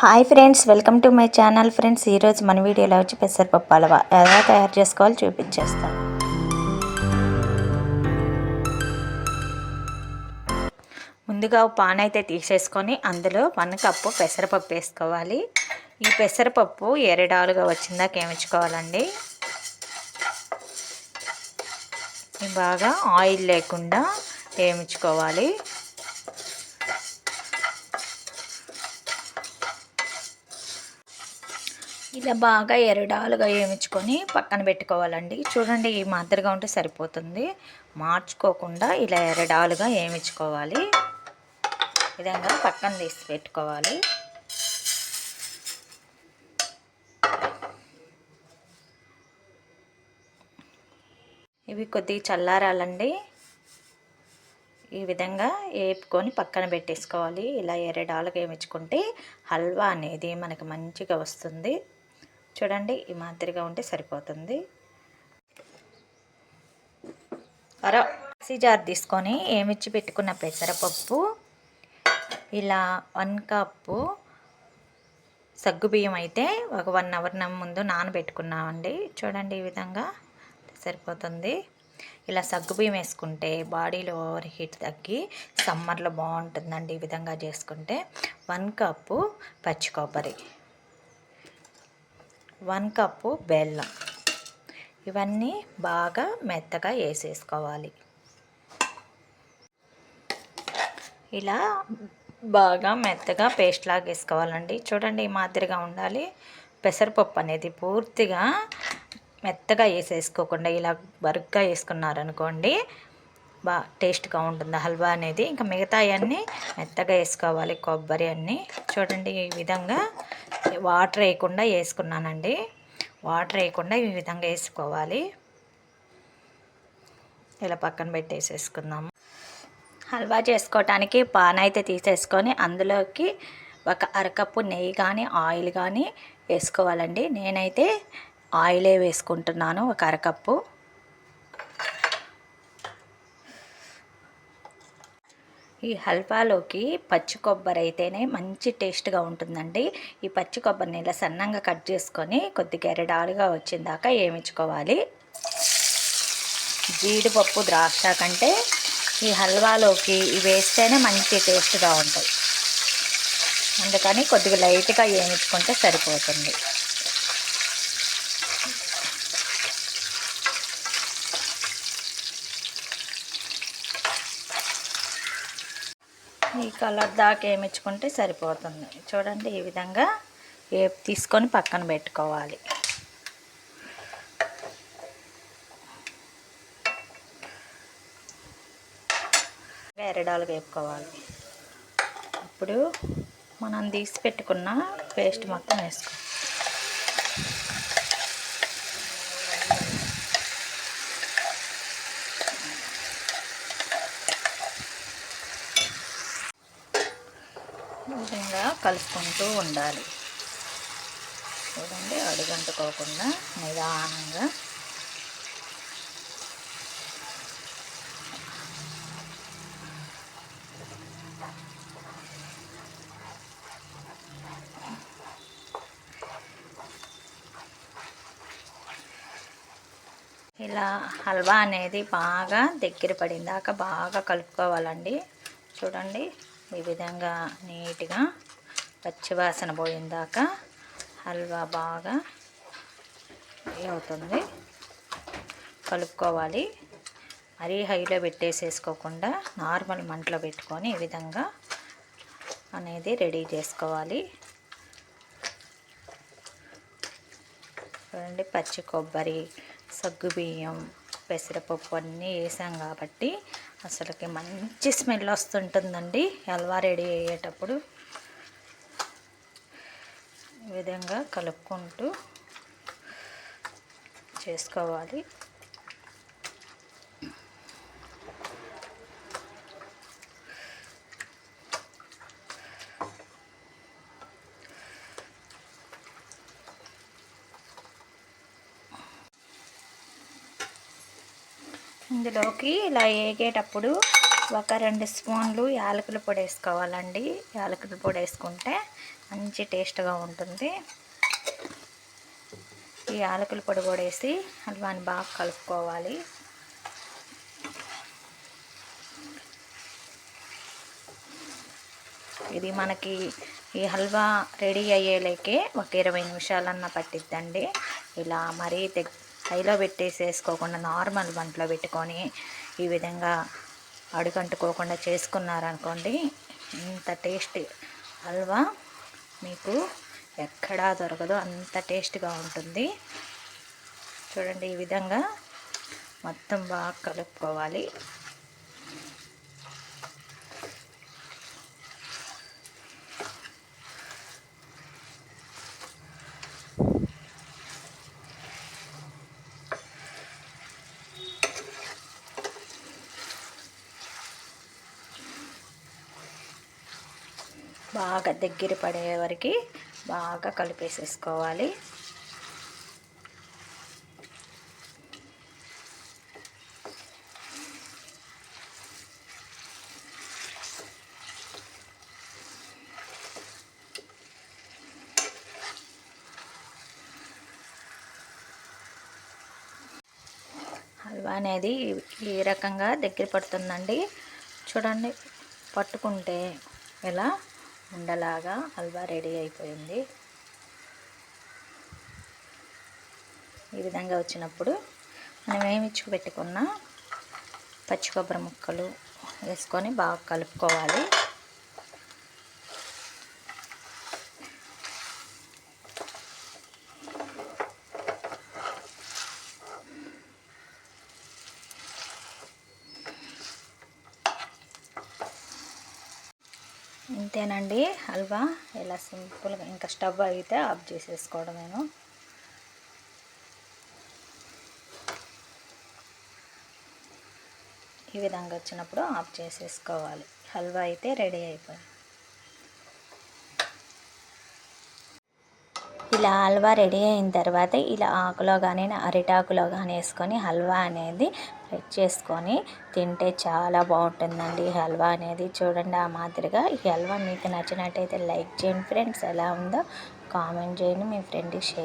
Hi friends welcome to my channel. Friends ఈరోజు మన వీడియోలో వచ్చి పెసరపప్పు హల్వా ఎలా తయారు చేసుకోవాలో చూపించేస్తాను ముందుగా పాన్ అయితే తీసేసుకొని అందులో వన్ కప్పు పెసరపప్పు వేసుకోవాలి. ఈ పెసరపప్పు ఎరడాలుగా వచ్చిందాక ఏమించుకోవాలండి? బాగా ఆయిల్ లేకుండా వేయించుకోవాలి ఇలా బాగా ఎరడాలుగా వేయించుకొని పక్కన పెట్టుకోవాలండి. చూడండి ఈ మాదిరిగా ఉంటే సరిపోతుంది. మార్చుకోకుండా ఇలా ఎరడాలుగా వేయించుకోవాలి విధంగా పక్కన తీసి పెట్టుకోవాలి. ఇవి కొద్దిగా చల్లారాలండి. ఈ విధంగా వేపుకొని పక్కన పెట్టేసుకోవాలి. ఇలా ఎరడాలుగా వేయించుకుంటే హల్వా అనేది మనకి మంచిగా వస్తుంది. చూడండి ఈ మాదిరిగా ఉంటే సరిపోతుంది. అరో మిక్సీ జార్ తీసుకొని ఏమిచ్చి పెట్టుకున్న పెసరపప్పు ఇలా వన్ కప్పు సగ్గుబియ్యం అయితే ఒక వన్ అవర్ ముందు నానబెట్టుకున్నామండి. చూడండి ఈ విధంగా సరిపోతుంది. ఇలా సగ్గుబియ్యం వేసుకుంటే బాడీలో ఓవర్ హీట్ తగ్గి సమ్మర్లో బాగుంటుందండి ఈ విధంగా చేసుకుంటే. వన్ కప్పు పచ్చి కొబ్బరి. వన్ కప్పు బెల్లం. ఇవన్నీ బాగా మెత్తగా వేసేసుకోవాలి. ఇలా బాగా మెత్తగా పేస్ట్ లాగా వేసుకోవాలండి. చూడండి ఈ మాదిరిగా ఉండాలి. పెసరపప్పు అనేది పూర్తిగా మెత్తగా వేసేసుకోకుండా ఇలా బరుగ్గా వేసుకున్నారనుకోండి బాగా టేస్ట్గా ఉంటుంది. హల్వా అనేది ఇంకా మిగతా అన్నీ మెత్తగా వేసుకోవాలి. కొబ్బరి అన్నీ. చూడండి ఈ విధంగా వాటర్ వేయకుండా వేసుకున్నానండి. వాటర్ వేయకుండా ఈ విధంగా వేసుకోవాలి. ఇలా పక్కన పెట్టేసేసుకుందాము హల్వా చేసుకోవటానికి పాన్ అయితే తీసేసుకొని అందులోకి ఒక అరకప్పు నెయ్యి కానీ ఆయిల్ కానీ వేసుకోవాలండి. నేనైతే ఆయిలే వేసుకుంటున్నాను ఒక అరకప్పు. ఈ హల్వాలోకి పచ్చి కొబ్బరి అయితేనే మంచి టేస్ట్గా ఉంటుందండి. ఈ పచ్చి కొబ్బరిని ఇలా సన్నంగా కట్ చేసుకొని కొద్దిగా ఎరడాలుగా వచ్చిందాక వేయించుకోవాలి జీడిపప్పు ద్రాక్ష కంటే ఈ హల్వాలోకి ఇవి వేస్తేనే మంచి టేస్ట్గా ఉంటాయి. అందుకని కొద్దిగా లైట్గా వేయించుకుంటే సరిపోతుంది. ఈ కలర్ దాకా వేయించుకుంటే సరిపోతుంది. చూడండి ఈ విధంగా వేపు తీసుకొని పక్కన పెట్టుకోవాలి. ఎరడాలు వేపుకోవాలి. ఇప్పుడు మనం తీసి పెట్టుకున్న పేస్ట్ మొత్తం వేసుకోవాలి విధంగా కలుపుకుంటూ ఉండాలి. చూడండి అడుగంటుకోకుండా నిదానంగా ఇలా హల్వా అనేది బాగా దగ్గర పడిందాక బాగా కలుపుకోవాలండి. చూడండి ఈ విధంగా నీట్గా పచ్చివాసన పోయిందాక హల్వా బాగా అవుతుంది కలుపుకోవాలి. మరీ హైలో పెట్టేసేసుకోకుండా నార్మల్ మంటలో పెట్టుకొని ఈ విధంగా అనేది రెడీ చేసుకోవాలి. చూడండి పచ్చి కొబ్బరి సగ్గుబియ్యం పెసరపప్పు అన్నీ వేసాం కాబట్టి అసలుకి మంచి స్మెల్ వస్తుంటుందండి. హల్వా రెడీ అయ్యేటప్పుడు విధంగా కలుపుకుంటూ చేసుకోవాలి. ఇందులోకి ఇలా వేగేటప్పుడు ఒక రెండు స్పూన్లు యాలకుల పొడి వేసుకోవాలండి. యాలకుల పొడి వేసుకుంటే మంచి టేస్ట్గా ఉంటుంది. ఈ యాలకుల పొడి కూడా వేసి హల్వాని బాగా కలుపుకోవాలి. ఇది మనకి ఈ హల్వా రెడీ అయ్యేలేకే ఒక ఇరవై నిమిషాలన్నా పట్టిద్దండి. ఇలా మరీ తెగ్ హైలో పెట్టేసి వేసుకోకుండా నార్మల్ వంటలో పెట్టుకొని ఈ విధంగా అడుగంటుకోకుండా చేసుకున్నారనుకోండి ఇంత టేస్ట్ హల్వా మీకు ఎక్కడా దొరకదు అంత టేస్ట్గా ఉంటుంది. చూడండి ఈ విధంగా మొత్తం బాగా కలుపుకోవాలి. బాగా దగ్గర పడే వరకు బాగా కలిపేసేసుకోవాలి. హల్వా అనేది ఈ రకంగా దగ్గర పడుతుందండి. చూడండి పట్టుకుంటే ఇలా ఉండలాగా హల్వా రెడీ అయిపోయింది. ఈ విధంగా వచ్చినప్పుడు మనం ఏమి పెట్టుకున్న పచ్చి కొబ్బరి ముక్కలు వేసుకొని బాగా కలుపుకోవాలి. అంతేనండి. హల్వా ఇలా సింపుల్గా ఇంకా స్టవ్ అయితే ఆఫ్ చేసేసుకోవడం నేను. ఈ విధంగా వచ్చినప్పుడు ఆఫ్ చేసేసుకోవాలి. హల్వా అయితే రెడీ అయిపోయింది. ఇలా హల్వా రెడీ అయిన తర్వాత ఇలా ఆకులో కానీ అరిటాకులో కానీ వేసుకొని హల్వా అనేది స్ప్రెడ్ చేసుకొని తింటే చాలా బాగుంటుందండి ఈ హల్వా అనేది. చూడండి ఆ మాదిరిగా ఈ హల్వా మీకు నచ్చినట్టయితే లైక్ చేయండి. ఫ్రెండ్స్ ఎలా ఉందో కామెంట్ చేయండి. మీ ఫ్రెండ్కి షేర్